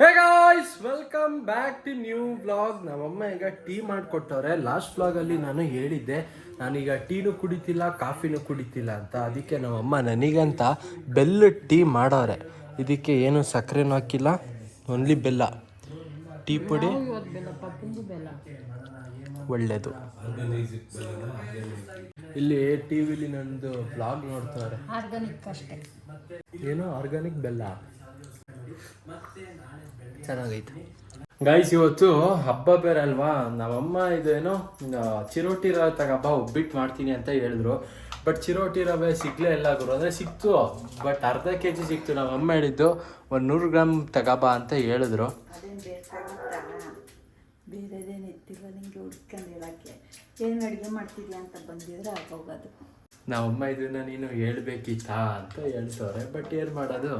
Hey guys welcome back to new blog ನಮ್ಮಮ್ಮ ಈಗ tea ಮಾಡಿಕೊಟ್ಟವ್ರೆ. Last ಬ್ಲಾಗಲ್ಲಿ ನಾನು ಹೇಳಿದ್ದೆ ನಾನೀಗ ಟೀನು ಕುಡಿತಿಲ್ಲ ಕಾಫಿನೂ ಕುಡಿತಿಲ್ಲ ಅಂತ. ಅದಕ್ಕೆ ನಮ್ಮಮ್ಮ ನನಗಂತ ಬೆಲ್ಲ ಟೀ ಮಾಡವ್ರೆ. ಇದಕ್ಕೆ ಏನು ಸಕ್ಕರೆನೂ ಹಾಕಿಲ್ಲ ಓನ್ಲಿ ಬೆಲ್ಲ. ಟೀ ಪುಡಿ ಒಳ್ಳೆಯದು ಇಲ್ಲಿ ಟಿ ವಿಲಿ ನಂದು ಬ್ಲಾಗ್ ನೋಡ್ತಾರೆ ಏನು ಆರ್ಗಾನಿಕ್ ಬೆಲ್ಲ. ಚೆನ್ನಾಗೈತೆ. ಗೈಸ್ ಇವತ್ತು ಹಬ್ಬ ಬೇರೆ ಅಲ್ವಾ? ನಮ್ಮಮ್ಮ ಇದೇನೋ ಚಿರೋಟಿ ರವೆ ತಗಬ್ಬ ಒಬ್ಬಿಟ್ಟು ಮಾಡ್ತೀನಿ ಅಂತ ಹೇಳಿದ್ರು. ಬಟ್ ಚಿರೋಟಿ ರವೆ ಸಿಗ್ಲೇ ಇಲ್ಲ ಗುರು. ಅಂದರೆ ಸಿಕ್ತು ಬಟ್ ಅರ್ಧ ಕೆ ಜಿ ಸಿಕ್ತು ನಮ್ಮಮ್ಮ ಹೇಳಿದ್ದು ಒಂದು ನೂರು ಗ್ರಾಮ್ ತಗಬ ಅಂತ ಹೇಳಿದ್ರು. ಅದೇನು ಬೇಕಾಗುತ್ತಾ ಬೇರೆದೇನು ಇತ್ತಿಲ್ಲ ನಿಂಗೆ ಹುಡ್ಕೊಂಡು ಹೇಳಕ್ಕೆ. ಏನು ಅಡುಗೆ ಮಾಡ್ತಿದ್ಯಾ ಅಂತ ಬಂದಿದ್ರೆ ಆಗೋಗೋದು. ನಮ್ಮಮ್ಮ ಇದನ್ನ ನೀನು ಹೇಳ್ಬೇಕಿತ್ತಾ ಅಂತ ಹೇಳ್ತವ್ರೆ ಬಟ್ ಏನು ಮಾಡೋದು?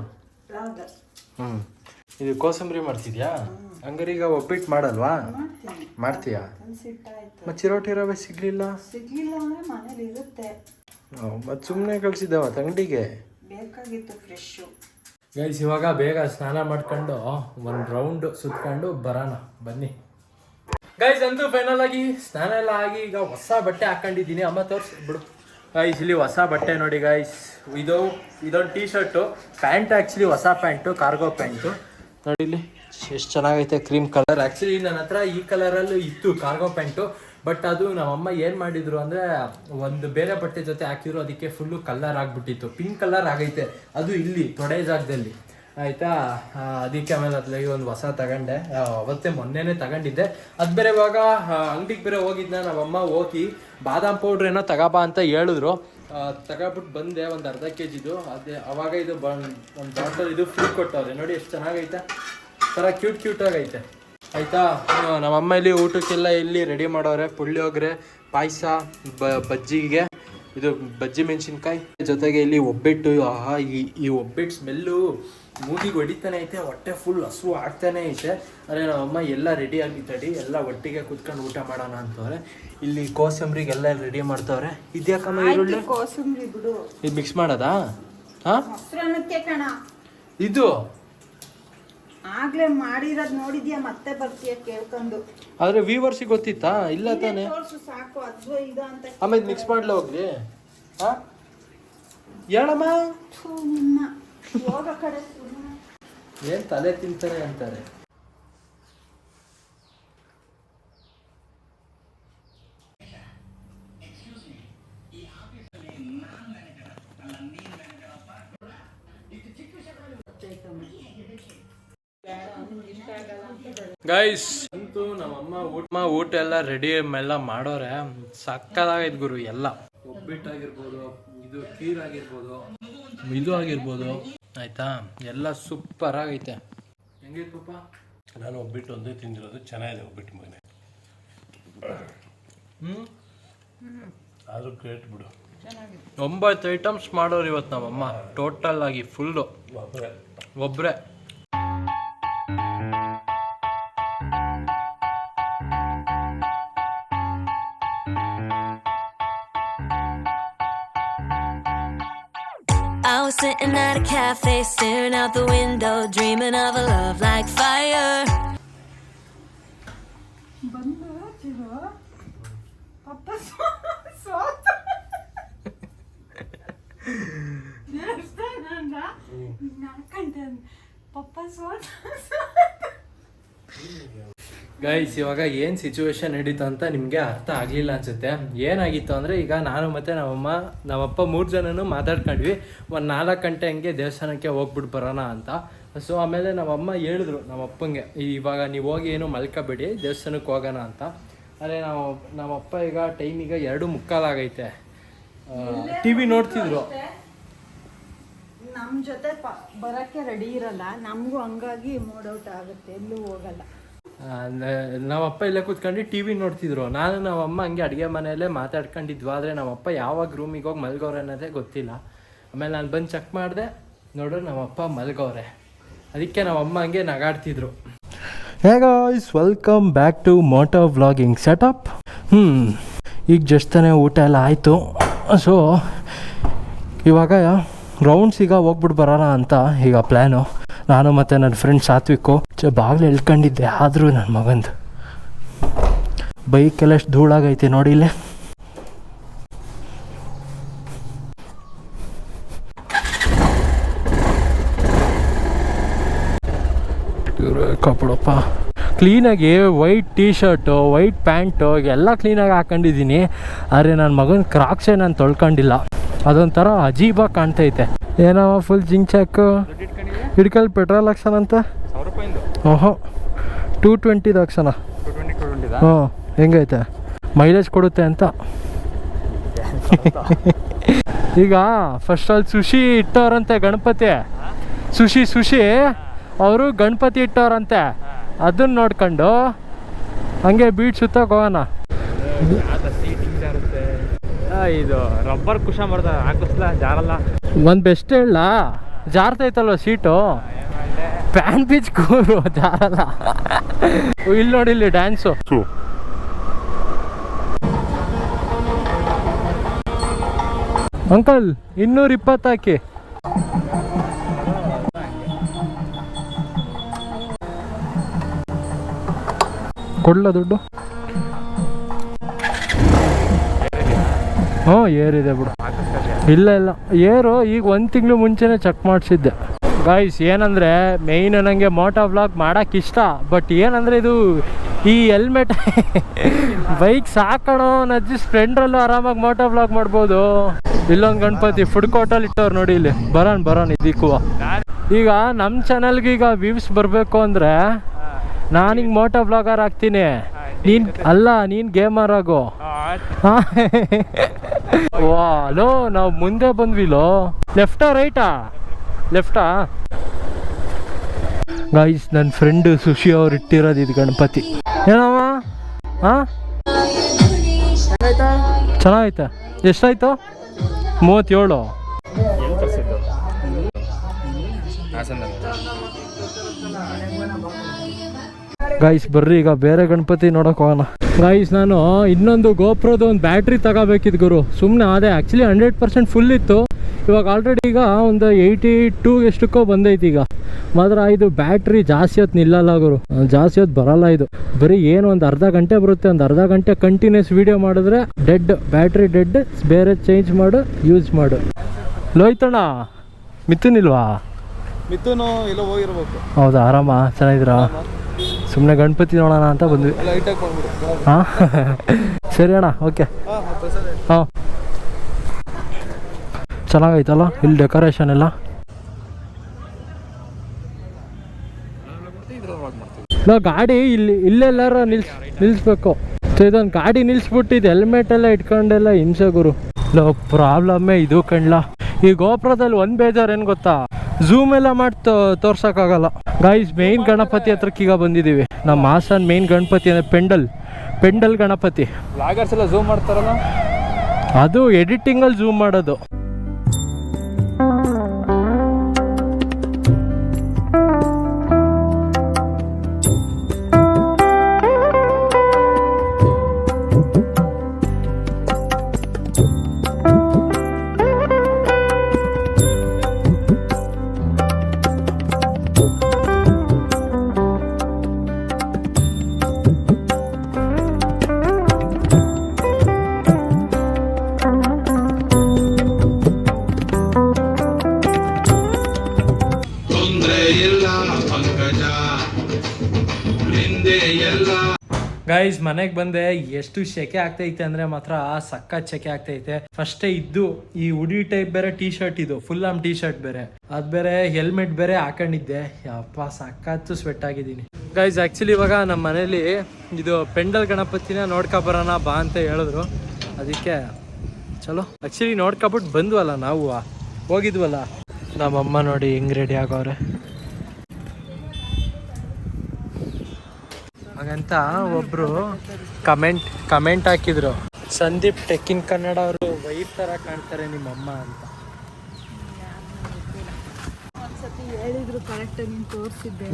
ಹ್ಞೂ ಇದು ಕೋಸಂಬರಿ ಮಾಡ್ತಿದ್ಯಾ? ಹಂಗಾರೆ ಈಗ ಒಬ್ಬಿಟ್ಟು ಮಾಡಲ್ವಾ? ಮಾಡ್ತೀನಿ. ಮಾಡ್ತೀಯಾ? ಮತ್ತು ಚಿರೋಟಿ ರವೆ ಸಿಗ್ಲಿಲ್ಲ? ಸಿಗ್ಲಿಲ್ಲ ಅಂದ್ರೆ ಮನೇಲಿ ಇರುತ್ತೆ. ಮತ್ತು ಸುಮ್ಮನೆ ಕಳಿಸಿದ್ದವ ತಂಗಡಿಗೆ? ಬೇಕಾಗಿತ್ತು ಫ್ರೆಶ್ಶು. ಗೈಸ್ ಇವಾಗ ಬೇಗ ಸ್ನಾನ ಮಾಡ್ಕೊಂಡು ಒಂದು ರೌಂಡ್ ಸುತ್ಕೊಂಡು ಬರೋಣ. ಬನ್ನಿ. ಗೈಸ್ ಅಂತೂ ಫೈನಲ್ ಆಗಿ ಸ್ನಾನ ಎಲ್ಲ ಆಗಿ ಈಗ ಹೊಸ ಬಟ್ಟೆ ಹಾಕೊಂಡಿದ್ದೀನಿ. ಅಮ್ಮ ತೋರ್ಸಿ ಬಿಡು. ಗೈಸ್ ಇಲ್ಲಿ ಹೊಸ ಬಟ್ಟೆ ನೋಡಿ ಗೈಸ್ ಇದು, ಇದೊಂದು ಟೀ ಶರ್ಟು ಪ್ಯಾಂಟ್ ಆ್ಯಕ್ಚುಲಿ ಹೊಸ ಪ್ಯಾಂಟು ಕಾರ್ಗೋ ಪ್ಯಾಂಟು ನೋಡಿ ಇಲ್ಲಿ, ಎಷ್ಟು ಚೆನ್ನಾಗೈತೆ ಕ್ರೀಮ್ ಕಲರ್ ಆ್ಯಕ್ಚುಲಿ ನನ್ನ ಹತ್ರ ಈ ಕಲರಲ್ಲೂ ಇತ್ತು ಕಾರ್ಗೋ ಪ್ಯಾಂಟು ಬಟ್ ಅದು ನಮ್ಮಮ್ಮ ಏನು ಮಾಡಿದ್ರು ಅಂದರೆ, ಒಂದು ಬೇರೆ ಬಟ್ಟೆ ಜೊತೆ ಹಾಕಿದ್ರು, ಅದಕ್ಕೆ ಫುಲ್ಲು ಕಲರ್ ಆಗಿಬಿಟ್ಟಿತ್ತು. ಪಿಂಕ್ ಕಲರ್ ಆಗೈತೆ. ಅದು ಇಲ್ಲಿ, ತೊಡೆ ಜಾಗದಲ್ಲಿ. ಆಯಿತಾ? ಅದಕ್ಕೆ ಆಮೇಲೆ ಅದ್ಲಾಗಿ ಒಂದು ಹೊಸ ತಗೊಂಡೆ. ಅವತ್ತೇ ಮೊನ್ನೆನೇ ತಗೊಂಡಿದ್ದೆ. ಅದು ಬೇರೆ ಇವಾಗ ಅಂಗಡಿಗೆ ಬೇರೆ ಹೋಗಿದ್ನ, ನಮ್ಮಮ್ಮ ಹೋಗಿ ಬಾದಾಮ್ ಪೌಡ್ರ್ ಏನೋ ತಗೋಬಾ ಅಂತ ಹೇಳಿದ್ರು. ತಗೊಬಿಟ್ಟು ಬಂದೆ ಒಂದು ಅರ್ಧ ಕೆ ಜಿದು ಅದೇ, ಅವಾಗ ಇದು ಒಂದು ಬಾಟಲ್ ಇದು ಫ್ರೀ ಕೊಟ್ಟವ್ರೆ. ನೋಡಿ ಎಷ್ಟು ಚೆನ್ನಾಗೈತೆ. ಥರ ಕ್ಯೂಟ್ ಕ್ಯೂಟ್ ಆಗೈತೆ. ಆಯ್ತಾ? ನಮ್ಮಮ್ಮ ಇಲ್ಲಿ ಊಟಕ್ಕೆಲ್ಲ ಇಲ್ಲಿ ರೆಡಿ ಮಾಡೋರೆ. ಪುಳಿಯೋಗರೆ, ಪಾಯಸ ಬಜ್ಜಿಗೆ. ಇದು ಬಜ್ಜಿ ಮೆಣಸಿನ್ಕಾಯಿ. ಜೊತೆಗೆ ಇಲ್ಲಿ ಒಬ್ಬಿಟ್ಟು ಆಹಾ ಈ ಈ ಒಬ್ಬಿಟ್ಟು ಸ್ಮೆಲ್ಲು ಮೂಗಿಗೆ ಹೊಡಿತಾನೆ ಐತೆ ಹೊಟ್ಟೆ ಫುಲ್ ಹಸು ಆಗ್ತಾನೆ ಐತೆ. ಅರೆ ನಮ್ಮಮ್ಮ ಎಲ್ಲ ರೆಡಿ ತಡಿ ಎಲ್ಲ ಒಟ್ಟಿಗೆ ಕುತ್ಕೊಂಡು ಊಟ ಮಾಡೋಣ ಅಂತವ್ರೆ. ಇಲ್ಲಿ ಕೋಸಂಬ್ರಿಗೆಲ್ಲ ರೆಡಿ ಮಾಡ್ತಾವ್ರೆ. ಇದ್ಯಾಕಮ್ಮ ಈರುಳ್ಳಿ? ಕೋಸಂಬರಿ ಬಿಡು. ಇದು ಮಿಕ್ಸ್ ಮಾಡೋದಾ? ಹಾ? ಇದು? ಆಗ್ಲೇ ಮಾಡಿರೋದು ನೋಡಿದ್ಯಾ? ಮತ್ತೆ ಬರ್ತೀಯ ಕೇಳ್ಕೊಂಡು. ಆದ್ರೆ ವ್ಯೂವರ್ಸಿಗೆ ಗೊತ್ತಿತ್ತಾ? ಇಲ್ಲ ತಾನೇ? ತೋರ್ಸು ಸಾಕು ಅದು ಇದು ಅಂತ ಆಮೇಲೆ ಮಿಕ್ಸ್ ಮಾಡ್ಲಾ ಹೋಗ್ಲಿ? ಹಾ? ಹೇಳಮ್ಮ? ಥು, ನಿನ್ನ. ಹೋಗ ಕಡೆ ಸುಮ್ನೆ. ಏನ್ ತಲೆ ತಿಂತಾರೆ ಅಂತಾರೆ? ಗೈಸ್ ಅಂತೂ ನಮ್ಮಮ್ಮ ಊಟ ಅಮ್ಮ ಊಟ ಎಲ್ಲ ರೆಡಿ ಎಲ್ಲ ಮಾಡೋರೆ. ಸಕ್ಕದಾಗೈತ್ ಗುರು ಎಲ್ಲ. ಒಬ್ಬಿಟ್ಟಾಗಿರ್ಬೋದು ಇದು ಖೀರ್ ಆಗಿರ್ಬೋದು ಇದು ಆಗಿರ್ಬೋದು. ಆಯ್ತಾ? ಎಲ್ಲ ಸೂಪರ್ ಆಗೈತೆ. ಹೆಂಗೈತೆ ಪಾಪ ನಾನು ಒಬ್ಬಿಟ್ಟು ಒಂದೇ ತಿಂದಿರೋದು. ಚೆನ್ನಾಗಿದೆ ಒಬ್ಬಿಟ್ಟು ಮಗನೆ. ಹ್ಮ್? ಆದರೂ ಗ್ರೇಟ್ ಬಿಡು. ಒಂಬತ್ತು ಐಟಮ್ಸ್ ಮಾಡೋರು ಇವತ್ತು ನಮ್ಮಮ್ಮ. ಟೋಟಲ್ ಆಗಿ ಫುಲ್ಲು ಒಬ್ಬರೇ cafe, staring out the window, dreaming of a love like fire. ಬಂದು ಚಿರು ಪಪ್ಪ ಸೋತ ಗೈಸ್ ಇವಾಗ ಏನು ಸಿಚುವೇಶನ್ ನಡೀತು ಅಂತ ನಿಮಗೆ ಅರ್ಥ ಆಗಲಿಲ್ಲ ಅನ್ಸುತ್ತೆ. ಏನಾಗಿತ್ತು ಅಂದರೆ ಈಗ ನಾನು ಮತ್ತು ನಮ್ಮಮ್ಮ ನಮ್ಮಪ್ಪ ಮೂರು ಜನನು ಮಾತಾಡ್ಕೊಂಡ್ವಿ. ಒಂದು ನಾಲ್ಕು ಗಂಟೆ ಹಂಗೆ ದೇವಸ್ಥಾನಕ್ಕೆ ಹೋಗ್ಬಿಟ್ಟು ಬರೋಣ ಅಂತ. ಸೊ ಆಮೇಲೆ ನಮ್ಮಮ್ಮ ಹೇಳಿದ್ರು ನಮ್ಮಪ್ಪಂಗೆ ಇವಾಗ ನೀವು ಹೋಗಿ ಏನು ಮಲ್ಕೋಬೇಡಿ ದೇವಸ್ಥಾನಕ್ಕೆ ಹೋಗೋಣ ಅಂತ. ಅದೇ ನಾವು ನಮ್ಮಪ್ಪ ಈಗ ಟೈಮ್ ಈಗ ಎರಡು ಮುಕ್ಕಾಲಾಗೈತೆ ಟಿ ವಿ ನೋಡ್ತಿದ್ರು. ನಮ್ಮ ಜೊತೆ ಬರಕ್ಕೆ ರೆಡಿ ಇರಲ್ಲ. ನಮಗೂ ಹಂಗಾಗಿ ಮೂಡ್ ಔಟ್ ಆಗುತ್ತೆ. ಎಲ್ಲೂ ಹೋಗಲ್ಲ. ನಾವಪ್ಪ ಇಲ್ಲೇ ಕೂತ್ಕೊಂಡು ಟಿ ವಿ ನೋಡ್ತಿದ್ರು. ನಾನು ನಮ್ಮಮ್ಮ ಹಂಗೆ ಅಡುಗೆ ಮನೆಯಲ್ಲೇ ಮಾತಾಡ್ಕೊಂಡಿದ್ವು. ಆದರೆ ನಮ್ಮಪ್ಪ ಯಾವಾಗ ರೂಮಿಗೆ ಹೋಗಿ ಮಲ್ಗೋರೆ ಅನ್ನೋದೇ ಗೊತ್ತಿಲ್ಲ. ಆಮೇಲೆ ನಾನು ಬಂದು ಚೆಕ್ ಮಾಡಿದೆ. ನೋಡ್ರೆ ನಮ್ಮಪ್ಪ ಮಲ್ಗೋರೆ. ಅದಕ್ಕೆ ನಮ್ಮಮ್ಮ ಹಂಗೆ ನಗಾಡ್ತಿದ್ರು. Hey guys welcome back to moto vlogging setup ಹ್ಞೂ ಈಗ ಜಸ್ಟ್ ಊಟ ಎಲ್ಲ ಆಯಿತು. ಸೊ ಇವಾಗ ರೌಂಡ್ಸ್ ಈಗ ಹೋಗ್ಬಿಟ್ಟು ಬರೋಣ ಅಂತ ಈಗ ಪ್ಲ್ಯಾನು ನಾನು ಮತ್ತು ನನ್ನ ಫ್ರೆಂಡ್ ಸಾತ್ವಿಕು ಚ ಬಾಗಿಲು ಎಳ್ಕೊಂಡಿದ್ದೆ, ಆದರೂ ನನ್ನ ಮಗಂದು. ಬೈಕೆಲ್ಲ ಎಷ್ಟು ಧೂಳಾಗೈತೆ ನೋಡಿ ಇಲ್ಲೇ. ಕಪಡಪ್ಪ. ಕ್ಲೀನಾಗಿ white T shirt white pant, ಎಲ್ಲ ಕ್ಲೀನಾಗಿ ಹಾಕೊಂಡಿದ್ದೀನಿ. ಆದರೆ ನನ್ನ ಮಗನ ಕ್ರಾಕ್ಸೇ ನಾನು ತೊಳ್ಕೊಂಡಿಲ್ಲ. ಅದೊಂಥರ ಅಜೀಬಾಗಿ ಕಾಣ್ತೈತೆ. ಏನೋ ಫುಲ್ ಜಿಂಕ್ ಚಾಕು ಹಿಡ್ಕಲ್ ಪೆಟ್ರೋಲ್ ಹಾಕ್ಸಣ ಅಂತ? ಓಹೋ ಟೂ ಟ್ವೆಂಟಿದು ಹಾಕ್ಸಣ. ಹ್ಞೂ ಹೆಂಗೈತೆ ಮೈಲೇಜ್ ಕೊಡುತ್ತೆ ಅಂತ. ಈಗ ಫಸ್ಟ್ ಅಲ್ಲಿ ಸುಶಿ ಇಟ್ಟವ್ರಂತೆ ಗಣಪತಿ. ಸುಶಿ ಸುಶಿ ಅವರು ಗಣಪತಿ ಇಟ್ಟವ್ರಂತೆ. ಅದನ್ನ ನೋಡ್ಕೊಂಡು ಹಂಗೆ ಬೀಟ್ ಸುತ್ತಕ್ಕೆ ಹೋಗೋಣ. ಇದು ರಬ್ಬರ್ ಕುಶ ಮಾಡ್ದ ಹಾಕಿಸ್ಲಾ ಜಾರಲ್ಲ. ಒಂದು ಬೆಸ್ಟ್ ಹೇಳ. ಜಾರ್ತೈತಲ್ವ ಸೀಟು? ಪ್ಯಾನ್ ಪಿಚ್ ಕೂರು, ಜಾರಲ್ಲ. ಇಲ್ಲಿ ನೋಡಿ ಇಲ್ಲಿ ಡ್ಯಾನ್ಸು ಅಂಕಲ್ ಇನ್ನೂರ ಇಪ್ಪತ್ತು ಹಾಕಿ. ಕೊಡ್ಲ ದುಡ್ಡು? ಹ್ಞೂ ಏರಿದೆ ಬಿಡು. ಇಲ್ಲ ಇಲ್ಲ. ಏರು ಈಗ ಒಂದು ತಿಂಗಳು ಮುಂಚೆನೇ ಚೆಕ್ ಮಾಡಿಸಿದ್ದೆ. ಗಾಯ್ಸ್ ಏನಂದರೆ ಮೇಯ್ನ್ ನನಗೆ ಮೋಟೋ ಬ್ಲಾಕ್ ಮಾಡೋಕೆ ಇಷ್ಟ ಬಟ್ ಏನಂದರೆ ಇದು ಈ ಹೆಲ್ಮೆಟ್ ಬೈಕ್ ಸಾಕೋಣ ನಜ್ಜಿ ಸ್ಪ್ಲೆಂಡ್ರಲ್ಲೂ ಆರಾಮಾಗಿ ಮೋಟೋ ಬ್ಲಾಕ್ ಮಾಡ್ಬೋದು. ಇಲ್ಲೊಂದು ಗಣಪತಿ ಫುಡ್ ಕೋರ್ಟಲ್ಲಿ ಇಟ್ಟವ್ರು ನೋಡಿ ಇಲ್ಲಿ. ಬರೋಣ ಬರೋಣ ಇದಕ್ಕೂ ಈಗ ನಮ್ಮ ಚಾನಲ್ಗೆ ಈಗ ವ್ಯೂಸ್ ಬರಬೇಕು ಅಂದರೆ ನಾನೀಗ ಮೋಟೋ ಬ್ಲಾಗರ್ ಆಗ್ತೀನಿ. ನೀನು ಅಲ್ಲ ನೀನ್ ಗೇಮರ್ ಆಗೋ. ವಾ ಅಲೋ ನಾವು ಮುಂದೆ ಬಂದ್ವಿಲೋ ಲೆಫ್ಟಾ ರೈಟಾ ಲೆಫ್ಟಾ ಗಾಯ್ಸ್ ನನ್ನ ಫ್ರೆಂಡ್ ಸುಶಿ ಅವ್ರು ಇಟ್ಟಿರೋದು ಇದು ಗಣಪತಿ. ಏನಮ್ಮ ಹಾಂ? ಚೆನ್ನಾಗೈತೆ. ಎಷ್ಟಾಯ್ತು? ಮೂವತ್ತೇಳು. ಗಾಯ್ಸ್ ಬರ್ರಿ ಈಗ ಬೇರೆ ಗಣಪತಿ ನೋಡಕ್ ಹೋಗೋಣ. ಗಾಯ್ಸ್ ನಾನು ಇನ್ನೊಂದು ಗೋಪ್ರದ ಒಂದು ಬ್ಯಾಟ್ರಿ ತಗೋಬೇಕಿದ್ ಗುರು. ಸುಮ್ಮನೆ ಅದೇ ಆ್ಯಕ್ಚುಲಿ ಹಂಡ್ರೆಡ್ ಪರ್ಸೆಂಟ್ ಫುಲ್ ಇತ್ತು. ಇವಾಗ ಆಲ್ರೆಡಿ ಈಗ ಒಂದು ಏಯ್ಟಿ ಟೂ ಎಷ್ಟಕ್ಕೋ ಬಂದೈತಿ ಈಗ. ಮಾತ್ರ ಇದು ಬ್ಯಾಟ್ರಿ ಜಾಸ್ತಿ ಹೊತ್ತು ನಿಲ್ಲಲ್ಲ ಗುರು. ಜಾಸ್ತಿ ಹೊತ್ತು ಬರಲ್ಲ ಇದು. ಬರೀ ಏನು ಒಂದು ಅರ್ಧ ಗಂಟೆ ಬರುತ್ತೆ ಒಂದು ಅರ್ಧ ಗಂಟೆ ಕಂಟಿನ್ಯೂಸ್ ವೀಡಿಯೋ ಮಾಡಿದ್ರೆ ಡೆಡ್ ಬ್ಯಾಟ್ರಿ ಡೆಡ್ ಬೇರೆ ಚೇಂಜ್ ಮಾಡು ಯೂಸ್ ಮಾಡು. ಲೋಯ್ತಣ್ಣ ಮಿಥುನಿಲ್ವಾ ಮಿಥುನು ಇಲ್ಲ ಹೋಗಿರ್ಬೇಕು. ಹೌದಾ ಆರಾಮ ಚೆನ್ನಾಗಿದ್ದೀರಾ? ಸುಮ್ಮನೆ ಗಣಪತಿ ನೋಡೋಣ ಅಂತ ಬಂದ್ವಿ. ಹಾಂ? ಸರಿ ಅಣ್ಣ ಓಕೆ ಹಾಂ. ಚೆನ್ನಾಗೈತಲ್ಲ, ಇಲ್ಲಿ ಡೆಕೋರೇಷನ್ ಎಲ್ಲ? ಗಾಡಿ ಇಲ್ಲಿ, ಇಲ್ಲೆಲ್ಲಾರ ನಿಲ್ಸ್ ನಿಲ್ಲಿಸ್ಬೇಕು ಸೊ ಇದೊಂದು ಗಾಡಿ ನಿಲ್ಲಿಸ್ಬಿಟ್ಟಿದೆ ಹೆಲ್ಮೆಟ್ ಎಲ್ಲ ಇಟ್ಕೊಂಡೆಲ್ಲ ಹಿಂಸೆ ಗುರು. ಪ್ರಾಬ್ಲಮ್ಮೇ ಇದು ಕಣ್ಲಾ. ಈ ಗೋಪುರದಲ್ಲಿ ಒಂದು ಬೇಜಾರು ಏನು ಗೊತ್ತಾ? ಝೂಮ್ ಎಲ್ಲ ಮಾಡಿ ತೋರ್ಸೋಕ್ಕಾಗಲ್ಲ. ಗಾಯ್ಸ್ ಮೇನ್ ಗಣಪತಿ ಹತ್ರಕ್ಕೆ ಈಗ ಬಂದಿದ್ದೀವಿ ನಮ್ಮ ಹಾಸನ್ ಮೇನ್ ಗಣಪತಿ ಅಂದರೆ ಪೆಂಡಲ್. ಪೆಂಡಲ್ ಗಣಪತಿ. ಎಲ್ಲ ಝೂಮ್ ಮಾಡ್ತಾರಲ್ಲ? ಅದು ಎಡಿಟಿಂಗಲ್ಲಿ ಝೂಮ್ ಮಾಡೋದು. ಗೈಸ್ ಮನೆಗೆ ಬಂದೆ, ಎಷ್ಟು ಸೆಕೆ ಆಗ್ತೈತೆ ಅಂದ್ರೆ ಮಾತ್ರ ಸಖತ್ ಸೆಕೆ ಆಗ್ತೈತೆ. ಫಸ್ಟ್ ಇದ್ದು, ಈ ಉಡಿ ಟೈಪ್ ಬೇರೆ ಟೀ ಶರ್ಟ್ ಇದು ಫುಲ್ ಆಮ್ ಟೀ ಶರ್ಟ್ ಬೇರೆ. ಅದ್ ಬೇರೆ ಹೆಲ್ಮೆಟ್ ಬೇರೆ ಹಾಕೊಂಡಿದ್ದೆ. ಯಪ್ಪ ಸಕ್ಕತ್ತು ಸ್ವೆಟ್ ಆಗಿದ್ದೀನಿ. ಗೈಸ್ ಆಕ್ಚುಲಿ ಇವಾಗ ನಮ್ಮ ಮನೇಲಿ ಇದು ಪೆಂಡಲ್ ಗಣಪತಿನ ನೋಡ್ಕೊ ಬರೋಣ ಬಾ ಅಂತ ಹೇಳಿದ್ರು. ಅದಕ್ಕೆ ಚಲೋ. ಆಕ್ಚುಲಿ ನೋಡ್ಕೊಬಿಟ್ಟು ಬಂದ್ವಲ್ಲ ನಾವು. ಹೋಗಿದ್ವಲ್ಲ. ನಮ್ಮಮ್ಮ ನೋಡಿ ಹೆಂಗ್ ರೆಡಿ ಆಗೋರೆ. ಹಾಗಂತ ಒಬ್ರು ಕಮೆಂಟ್ ಕಮೆಂಟ್ ಹಾಕಿದ್ರು. ಸಂದೀಪ್ ಟೆಕ್ಕಿನ್ ಕನ್ನಡ ಅವರು ವೈಫ್ ತರ ಕಾಣ್ತಾರೆ ನಿಮ್ಮಮ್ಮ ಅಂತ. ಒಂದ್ಸತಿ ಹೇಳಿದ್ರು ಕರೆಕ್ಟಾಗಿ ತೋರಿಸಿದ್ದೆ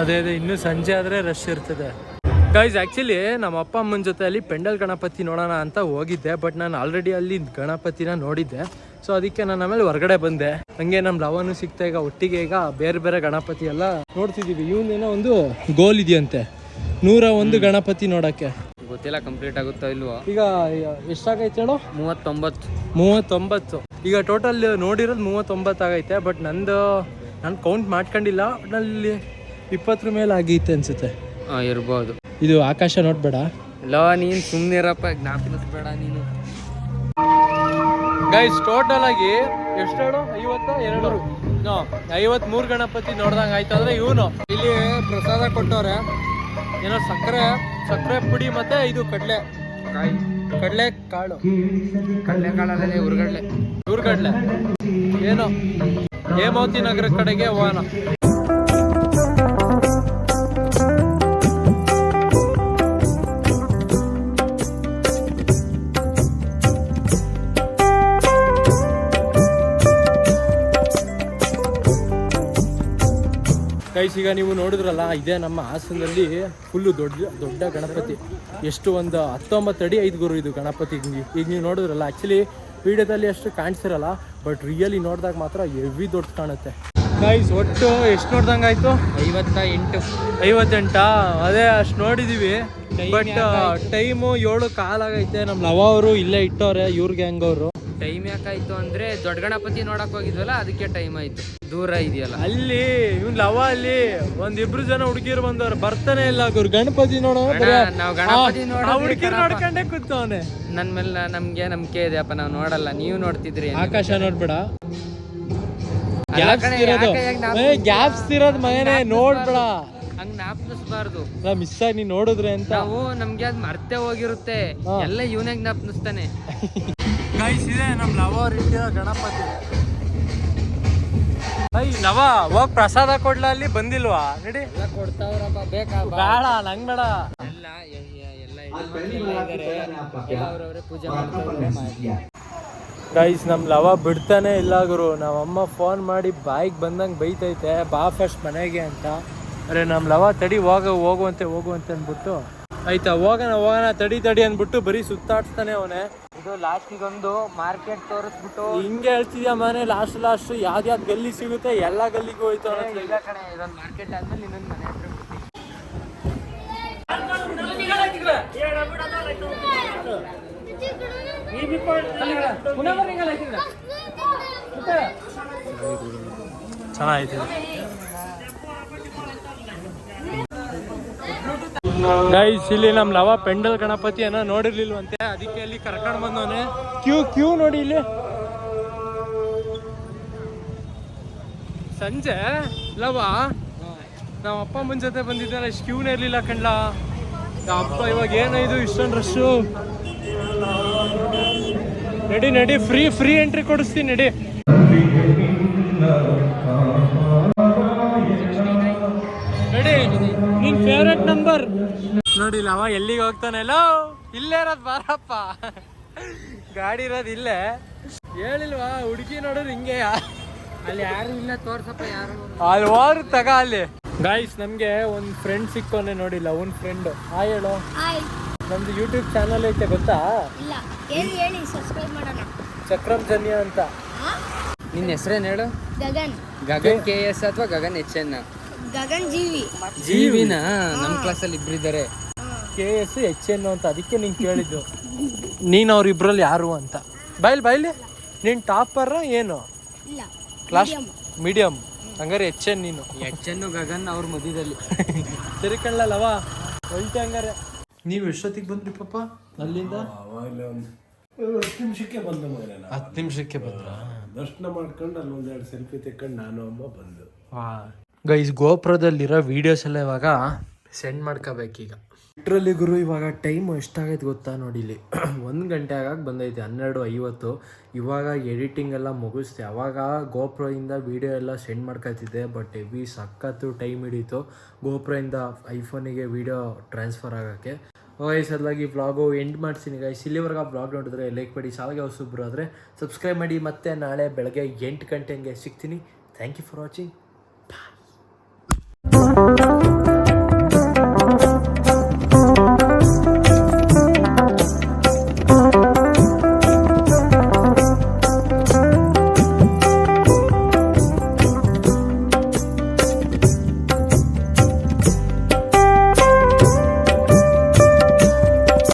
ಅದೇ ಅದೇ ಇನ್ನು ಸಂಜೆ ಆದ್ರೆ ರಶ್ ಇರ್ತದೆ. ಗೈಸ್ ಆ್ಯಕ್ಚುಲಿ ನಮ್ಮ ಅಪ್ಪ ಅಮ್ಮನ ಜೊತೆ ಅಲ್ಲಿ ಪೆಂಡಲ್ ಗಣಪತಿ ನೋಡೋಣ ಅಂತ ಹೋಗಿದ್ದೆ ಬಟ್ ನಾನು ಆಲ್ರೆಡಿ ಅಲ್ಲಿ ಗಣಪತಿನ ನೋಡಿದ್ದೆ. ಸೊ ಅದಕ್ಕೆ ನಾನು ಆಮೇಲೆ ಹೊರಗಡೆ ಬಂದೆ. ಹಂಗೆ ನಮ್ಮ ಲವನು ಸಿಗ್ತಾ ಈಗ ಒಟ್ಟಿಗೆ ಈಗ ಬೇರೆ ಬೇರೆ ಗಣಪತಿ ಎಲ್ಲ ನೋಡ್ತಿದ್ದೀವಿ ಇವನೇನೋ ಒಂದು ಗೋಲ್ ಇದೆಯಂತೆ. ನೂರ ಒಂದು ಗಣಪತಿ ನೋಡೋಕ್ಕೆ. ಗೊತ್ತಿಲ್ಲ ಕಂಪ್ಲೀಟ್ ಆಗುತ್ತೋ ಇಲ್ವೋ? ಈಗ ಎಷ್ಟಾಗೈತೆ ಹೇಳು? ಮೂವತ್ತೊಂಬತ್ತು. ಮೂವತ್ತೊಂಬತ್ತು. ಈಗ ಟೋಟಲ್ ನೋಡಿರೋದು ಮೂವತ್ತೊಂಬತ್ತು ಆಗೈತೆ ಬಟ್ ನಂದು ನಾನು ಕೌಂಟ್ ಮಾಡ್ಕೊಂಡಿಲ್ಲ ಅಲ್ಲಿ ಇಪ್ಪತ್ತರ ಮೇಲೆ ಆಗೈತೆ ಅನ್ಸುತ್ತೆ. ಹಾಂ ಇರ್ಬೋದು. ಇದು ಆಕಾಶ ನೋಡ್ಬೇಡ. ಲೋ ನೀನು ಸುಮ್ಮನಿರಪ್ಪ ಜ್ಞಾಪಿಸ್ಬೇಡ ನೀನು. ಗೈಸ್ ಟೋಟಲ್ ಆಗಿ ಎಷ್ಟು ಹೇಳು ಐವತ್ತ ಎರಡು? ಐವತ್ ಮೂರ್ ಗಣಪತಿ ನೋಡ್ದಂಗ ಆಯ್ತು ಅಂದ್ರೆ ಇವನು. ಇಲ್ಲಿ ಪ್ರಸಾದ ಕೊಟ್ಟವ್ರೆ. ಏನೋ ಸಕ್ಕರೆ ಸಕ್ಕರೆ ಪುಡಿ ಮತ್ತೆ ಇದು ಕಡಲೆ. ಕಾಯಿ. ಕಡಲೆ ಕಾಳು. ಕಡಲೆಕಾಳಲ್ಲೇ ಉರ್ಗಡ್ಲೆ ಉರ್ಗಡ್ಲೆ ಏನೋ? ಹೇಮಾವತಿ ನಗರ ಕಡೆಗೆ ಹೋಗೋಣ. ಗೈಸ್ ಈಗ ನೀವು ನೋಡಿದ್ರಲ್ಲ ಇದೇ ನಮ್ಮ ಹಾಸನದಲ್ಲಿ ಫುಲ್ಲು ದೊಡ್ಡ ದೊಡ್ಡ ಗಣಪತಿ. ಎಷ್ಟು ಒಂದು ಹತ್ತೊಂಬತ್ತು ಅಡಿ ಐದು ಗುರು ಇದು ಗಣಪತಿ. ಈಗ ನೀವು ನೋಡಿದ್ರಲ್ಲ ಆ್ಯಕ್ಚುಲಿ ವಿಡಿಯೋದಲ್ಲಿ ಅಷ್ಟು ಕಾಣಿಸಿರಲ್ಲ ಬಟ್ ರಿಯಲಿ ನೋಡಿದಾಗ ಮಾತ್ರ ಹೆವಿ ದೊಡ್ಡ ಕಾಣುತ್ತೆ. ಗೈಸ್ ಒಟ್ಟು ಎಷ್ಟು ನೋಡ್ದಂಗೆ ಆಯಿತು? ಐವತ್ತ ಎಂಟು ಐವತ್ತೆಂಟಾ? ಅದೇ ಅಷ್ಟು ನೋಡಿದ್ದೀವಿ ಬಟ್ ಟೈಮು ಏಳು ಕಾಲಾಗೈತೆ. ನಮ್ಮ ಲವ ಅವರು ಇಲ್ಲೇ ಇಟ್ಟವ್ರೆ ಇವ್ರ ಗ್ಯಾಂಗ್ ಅವರು. ಟೈಮ್ ಯಾಕಾಯ್ತು ಅಂದ್ರೆ ದೊಡ್ಡ ಗಣಪತಿ ನೋಡಕ್ ಹೋಗಿದ್ವಲ್ಲ ಅದಕ್ಕೆ ಟೈಮ್ ಆಯ್ತು. ದೂರ ಇದೆಯಲ್ಲ. ಅಲ್ಲಿ ಇವ್ನ್ ಲವ ಅಲ್ಲಿ ಒಂದಿಬ್ರು ಜನ ಹುಡುಗಿರು ಬಂದವ್ರು. ಬರ್ತಾನೆ ಇಲ್ಲ ಗುರು. ಗಣಪತಿ ನೋಡೋಣ ನಾವು ಗಣಪತಿ ಹುಡುಗಿರು. ನೋಡ್ಕೊಂಡೆ ಕೂತವನೆ. ನನ್ ಮೇಲೆ ನಮ್ಗೆ ನಂಬಿಕೆ ಇದೆಯಪ್ಪ ನಾವು ನೋಡಲ್ಲ. ನೀವ್ ನೋಡ್ತಿದ್ರಿ ಆಕಾಶ ನೋಡ್ಬೇಡ. ಗ್ಯಾಪ್ಸ್ ಇರೋದು. ಗ್ಯಾಪ್ಸ್ ಇರೋದು ಮಗನೇ ನೋಡ್ಬೇಡ. ಹಂಗ್ ಮಿಸ್ ಆಗಿ ನೀನ್ ನೋಡಿದ್ರೆ ಅಂತ. ನಾವು ನಮ್ಗೆ ಅದ್ ಮರ್ತೆ ಹೋಗಿರುತ್ತೆ. ಎಲ್ಲ ಇವನೇ ಜ್ಞಾಪಿಸ್ತಾನೆ ಗೈಸ್ ಇದೆ ನಮ್ ಲವ ರೀತಿಯ ಗಣಪತಿ. ಐ ಲವ ಹೋಗ್ ಪ್ರಸಾದ ಕೊಡ್ಲ ಅಲ್ಲಿ? ಬಂದಿಲ್ವಾ? ನಡಿ. ಕೊಡ್ತಾವ್ರಪ್ಪ ಬೇಕಾ? ಬೇಡ ನಂಗ್ ಬೇಡ. ಎಲ್ಲ ಎಲ್ಲ ಅವ್ರವ್ರೆ ಪೂಜೆ ಗೈಸ್ ನಮ್ ಲವ ಬಿಡ್ತಾನೆ ಇಲ್ಲ ಗುರು. ಅಮ್ಮ ಫೋನ್ ಮಾಡಿ ಬಾಯಿಗೆ ಬಂದಂಗೆ ಬೈತೈತೆ. ಬಾ ಫಸ್ಟ್ ಮನೆಗೆ ಅಂತ. ಅರೆ ನಮ್ ಲವ ತಡಿ ಹೋಗ ಹೋಗುವಂತೆ ಹೋಗುವಂತೆ ಅಂದ್ಬಿಟ್ಟು. ಆಯ್ತಾ ಹೋಗೋಣ ಹೋಗೋಣ ತಡಿ ತಡಿ ಅಂದ್ಬಿಟ್ಟು ಬರೀ ಸುತ್ತಾಡ್ಸ್ತಾನೆ ಅವನೇ. ಇದು ಲಾಸ್ಟಿಗೊಂದು ಮಾರ್ಕೆಟ್ ತೋರಿಸ್ಬಿಟ್ಟು ಹಿಂಗೆ ಹೇಳ್ತಿದ್ಯಾ ಮನೆ ಲಾಸ್ಟ್ ಲಾಸ್ಟ್ ಯಾವ್ದು ಯಾವ್ದು ಗಲ್ಲಿ ಸಿಗುತ್ತೆ ಎಲ್ಲ ಗಲ್ಲಿಗೂ ಹೋಯ್ತು ಇಲ್ಲ ಕಣೆ ಇದೊಂದು ಮಾರ್ಕೆಟ್ ಆದ್ಮೇಲೆ ಇನ್ನೊಂದು ಮನೆ ಹತ್ರ ಬಿಡ್ತೀನಿ. ಗೈಸ್ ಇಲ್ಲಿ ನಮ್ ಲವ ಪೆಂಡಲ್ ಗಣಪತಿ ಏನೋ ನೋಡಿರ್ಲಿಲ್ವಂತೆ. ಅದಕ್ಕೆ ಅಲ್ಲಿ ಕರ್ಕೊಂಡು ಬಂದವನೆ. ಕ್ಯೂ ಕ್ಯೂ ನೋಡಿ ಇಲ್ಲಿ. ಸಂಜೆ, ಲವ ನಮ್ಮ ಅಪ್ಪ ಅಮ್ಮನ ಜೊತೆ ಬಂದಿದ್ದೆ ಇಷ್ಟು ಕ್ಯೂನೇ ಇರ್ಲಿಲ್ಲ ಕಂಡ್ಲ ಅಪ್ಪ ಇವಾಗ ಏನೋ ಇದು ಇಷ್ಟೊಂದು ರಶ್ಶು ನಡಿ ನಡಿ ಫ್ರೀ ಫ್ರೀ ಎಂಟ್ರಿ ಕೊಡಿಸ್ತೀನಿ, ನಡಿ. ನಡಿ, ನಿನ್ ಫೇವ್ರೆಟ್ ನಂಬರ್ ನೋಡಿ ಅವ ಎಲ್ಲಿಗೆ ಹೋಗ್ತಾನೆ? ಲೋ ಇಲ್ಲೇ ಇರೋದ್ ಬಾರಪ್ಪ. ಗಾಡಿ ಇರೋದ್ ಇಲ್ಲೇ. ಹೇಳಿಲ್ವಾ ಹುಡುಗಿ ನೋಡೋರು ಹಿಂಗೆ. ಅಲ್ಲಿ ಯಾರು ಇಲ್ಲ ತೋರ್ಸಪ್ಪ ಯಾರು. ಅಲ್ಲಿ ಹೋದ್ರು ತಗ ಅಲ್ಲಿ. ಗಾಯ್ಸ್ ನಮ್ಗೆ ಒಂದ್ ಫ್ರೆಂಡ್ ಸಿಕ್ಕೋನೆ ನೋಡಿಲ್ಲ ಒಂದ್ ಫ್ರೆಂಡ್ ಆ ಹೇಳು. ಹಾಯ್ ನಮ್ದು ಯೂಟ್ಯೂಬ್ ಚಾನಲ್ ಐತೆ ಗೊತ್ತಾ? ಇಲ್ಲ ಹೇಳಿ ಹೇಳಿ ಸಬ್ಸ್ಕ್ರೈಬ್ ಮಾಡೋಣ. ಚಕ್ರಂ ಜನ್ಯ ಅಂತ. ಹಾ? ನಿನ್ನ ಹೆಸರೇನು ಹೇಳು? ಗಗನ್. ಗಗನ್ ಕೆ ಎಸ್ ಅಥವಾ ಗಗನ್ ಎಚ್ ಎನ್? ಗಗನ್ ಜೀವಿ. ಜೀವಿನ ನಮ್ಮ ಕ್ಲಾಸಲ್ಲಿ ಇಬ್ಬರಿದ್ದಾರೆ ಕೆ ಎಸ್ ಎಚ್ ಎನ್ ಅಂತ ಅದಕ್ಕೆ ನೀನು ಕೇಳಿದ್ದು. ನೀನು ಅವ್ರಿಬ್ರಲ್ಲಿ ಯಾರು ಅಂತ. ಬಾಯ್ಲಿ ಬಾಯ್ಲಿ. ನೀನು ಟಾಪರ್ ಏನು? ಇಲ್ಲ ಕ್ಲಾಸ್ ಮೀಡಿಯಂ ಹಂಗಾರೆ ಎಚ್ ಎನ್ ನೀನು. ಎಚ್ ಎನ್ ಗಗನ್ ಅವ್ರ ಮಧ್ಯದಲ್ಲಿ. ಸರಿ ಕಣ್ಲಲ್ಲವ ಒಳ್ಳೆ ಹಂಗಾರೆ. ನೀವು ಎಷ್ಟೊತ್ತಿಗೆ ಬಂದ್ರಿ ಪಾಪ? ಅಲ್ಲಿಂದ? ಆವಾಗಲೇ ಒಂದು ಹತ್ತು ನಿಮಿಷಕ್ಕೆ ಬಂದ ಮಗನೇ ನಾನು. ಹತ್ತು ನಿಮಿಷಕ್ಕೆ ಬಂದ್ರ? ದರ್ಶನ ಮಾಡ್ಕೊಂಡು ಅಲ್ಲಿ ಒಂದೆರಡು ಸೆಲ್ಫಿ ತೆಕ್ಕೊಂಡು ನಾನು ಅಮ್ಮ ಬಂದು. ಗೈಸ್ ಗೋಪುರದಲ್ಲಿರೋ ವೀಡಿಯೋಸ್ ಎಲ್ಲ ಇವಾಗ ಸೆಂಡ್ ಮಾಡ್ಕೋಬೇಕೀಗ. ಲಿಟ್ರಲಿ ಗುರು, ಇವಾಗ ಟೈಮು ಎಷ್ಟಾಗೈತೆ ಗೊತ್ತಾ ನೋಡಿ ಇಲ್ಲಿ. ಒಂದು ಗಂಟೆ ಆಗಾಗ ಬಂದೈತೆ, ಹನ್ನೆರಡು ಐವತ್ತು. ಇವಾಗ ಎಡಿಟಿಂಗ್ ಎಲ್ಲ ಮುಗಿಸ್ತೆ ಅವಾಗ ಗೋಪ್ರೋಯಿಂದ ವಿಡಿಯೋ ಎಲ್ಲ ಸೆಂಡ್ ಮಾಡ್ಕೊತಿದ್ದೆ ಬಟ್ ಬಿ ಸಖತ್ತು ಟೈಮ್ ಹಿಡೀತು. ಗೋಪ್ರೋಯಿಂದ ಐಫೋನಿಗೆ ವಿಡಿಯೋ ಟ್ರಾನ್ಸ್ಫರ್ ಆಗೋಕ್ಕೆ. ವಯಸ್ ಅದಾಗಿ ಬ್ಲಾಗು ಎಂಡ್ ಮಾಡ್ತೀನಿ ಗೈಸ್ ಇಲ್ಲಿವರೆಗೆ ಆ ವ್ಲಾಗ್ ನೋಡಿದ್ರೆ ಲೈಕ್ ಮಾಡಿ ಸಾಲಿಗೆ ಹೊಸಬ್ರು ಆದರೆ ಸಬ್ಸ್ಕ್ರೈಬ್ ಮಾಡಿ. ಮತ್ತೆ ನಾಳೆ ಬೆಳಗ್ಗೆ ಎಂಟು ಗಂಟೆಗೆ ಸಿಗ್ತೀನಿ. Thank you for watching